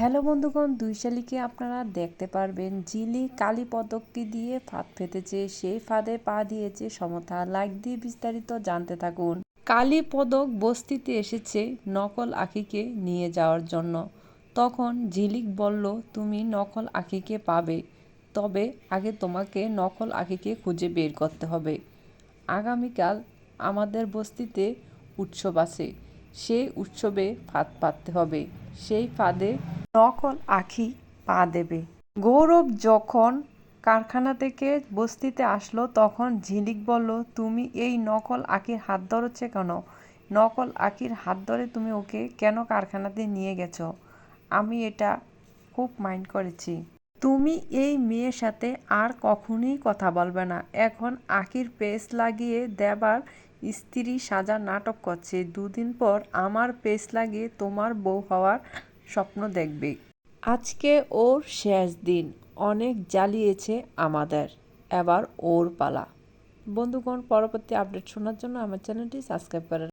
Hello বন্ধুগণ দুই শালিকে আপনারা দেখতে পারবেন জিলি কালী পদককে দিয়ে ফাঁদ পেতেছে সেই ফাঁদে পা দিয়েছে সমতা। লাইক দিয়ে বিস্তারিত জানতে থাকুন। কালী পদক বস্তিতে এসেছে নকল আখিকে নিয়ে যাওয়ার জন্য। তখন ঝিলিক বলল, তুমি নকল আখিকে পাবে, তবে আগে তোমাকে নকল আখিকে খুঁজে বের করতে হবে। আগামীকাল আমাদের বস্তিতে উৎসব আছে, সেই উৎসবে ফাঁদ পাততে হবে। সেই ফাঁদে নকল আখি পা দেবে। গৌরব যখন কারখানা থেকে বস্তিতে আসলো, তখন ঝিলিক বলল, তুমি এই নকল আখির হাত ধরেছে কেন? নকল আখির হাত ধরে তুমি ওকে কেন কারখানাতে নিয়ে গেছো? আমি এটা খুব মাইন্ড করেছি। তুমি এই মেয়ের সাথে আর কখনোই কথা বলবে না। এখন আখির পেস লাগিয়ে দেবার স্ত্রী সাজা নাটক করছে। দুদিন পর আমার পেস লাগিয়ে তোমার বউ হওয়ার স্বপ্ন দেখবে। আজকে ওর শেষ দিন, অনেক জ্বালিয়েছে আমাদের। এবার ওর পালা। বন্ধুগণ, পরবর্তী আপডেট শোনার জন্য আমার চ্যানেলটি সাবস্ক্রাইব করেন